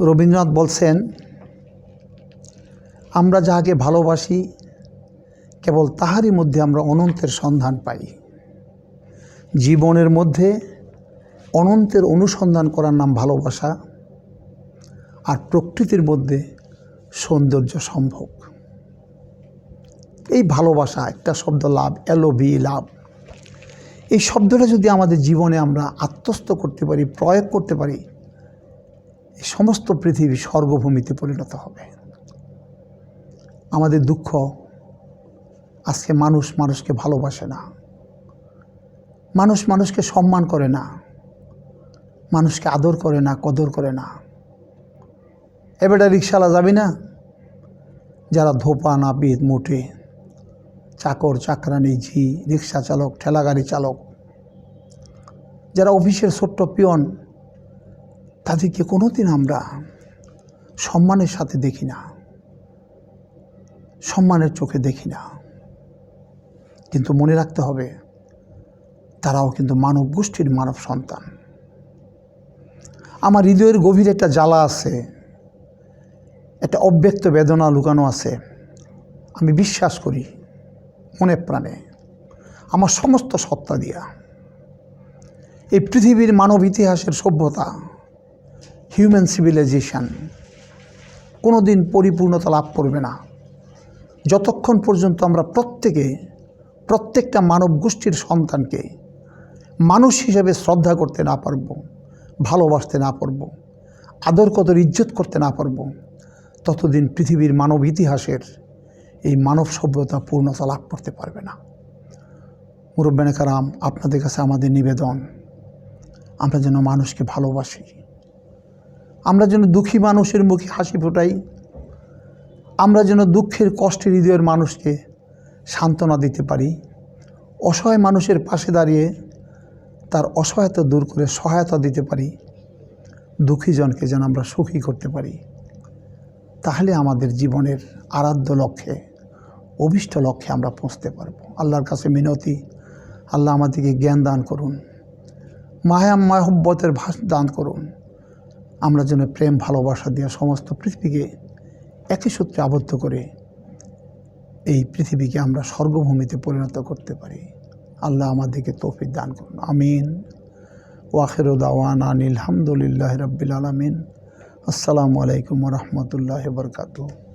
রবীন্দ্রনাথ বলছেন, আমরা যাহাকে ভালোবাসি, কেবল তাহারই মধ্যে আমরা অনন্তের সন্ধান পাই। জীবনের মধ্যে অনন্তের অনুসন্ধান করার নাম ভালোবাসা, আর প্রকৃতির মধ্যে সৌন্দর্য সম্ভব এই ভালোবাসা, একটা শব্দ লাভ এলো বি লাভ। এই শব্দটা যদি আমাদের জীবনে আমরা আত্মস্থ করতে পারি, প্রয়োগ করতে পারি এই সমস্ত পৃথিবী স্বর্গভূমিতে পরিণত হবে। আমাদের দুঃখ আজকে মানুষ মানুষকে ভালোবাসে না। মানুষ মানুষকে সম্মান করে না। মানুষকে আদর করে না, কদর করে না। এবারটা রিক্সালা যাবি না? যারা ধোপা না নাপিত, মোটে, চাকর, চাকরানি, ঝি, রিক্সা চালক, ঠেলাগাড়ি চালক, যারা অফিসের ছোট্ট পিয়ন তাদেরকে কোনোদিন আমরা সম্মানের সাথে দেখি না, সম্মানের চোখে দেখি না। কিন্তু মনে রাখতে হবে, তারাও কিন্তু মানব গোষ্ঠীর মানব সন্তান। আমার হৃদয়ের গভীরে একটা জ্বালা আছে, একটা অব্যক্ত বেদনা লুকানো আছে। আমি বিশ্বাস করি, মনে প্রাণে, আমার সমস্ত সত্তা দিয়া। এই পৃথিবীর মানব ইতিহাসের সভ্যতা হিউম্যান সিভিলাইজেশন কোনো দিন পরিপূর্ণতা লাভ করবে না। যতক্ষণ পর্যন্ত আমরা প্রত্যেকে, প্রত্যেকটা মানব গোষ্ঠীর সন্তানকে মানুষ হিসেবে শ্রদ্ধা করতে না পারব, ভালোবাসতে না পারব, আদর কদর, ইজ্জত করতে না পারব, ততদিন পৃথিবীর মানব ইতিহাসের এই মানব সভ্যতা পূর্ণতা লাভ করতে পারবে না। মুরব্বানে কারাম আপনাদের কাছে আমাদের নিবেদন, আমরা যেন মানুষকে ভালোবাসি। আমরা যেন দুঃখী মানুষের মুখে হাসি ফোটাই, আমরা যেন দুঃখের কষ্টের হৃদয়ের মানুষকে সান্ত্বনা দিতে পারি, অসহায় মানুষের পাশে দাঁড়িয়ে তার অসহায়তা দূর করে সহায়তা দিতে পারি দুঃখীজনকে যেন আমরা সুখী করতে পারি। তাহলে আমাদের জীবনের আরাধ্য লক্ষ্যে, অভিষ্ট লক্ষ্যে আমরা পৌঁছতে পারব। আল্লাহর কাছে মিনতি, আল্লাহ আমাদেরকে জ্ঞান দান করুন, মায়া, মাহব্বতের ভাষ দান করুন। আমরা যেন প্রেম, ভালোবাসা দিয়ে সমস্ত পৃথিবীকে একই সূত্রে আবদ্ধ করে এই পৃথিবীকে আমরা স্বর্গভূমিতে পরিণত করতে পারি। আল্লাহ আমাদেরকে তৌফিক দান করুন। আমিন। ওয়াখের দাওয়ান আনিল হামদুলিল্লাহ রব্বিল আলমিন। আসসালামু আলাইকুম রহমতুল্লাহ বরকাতু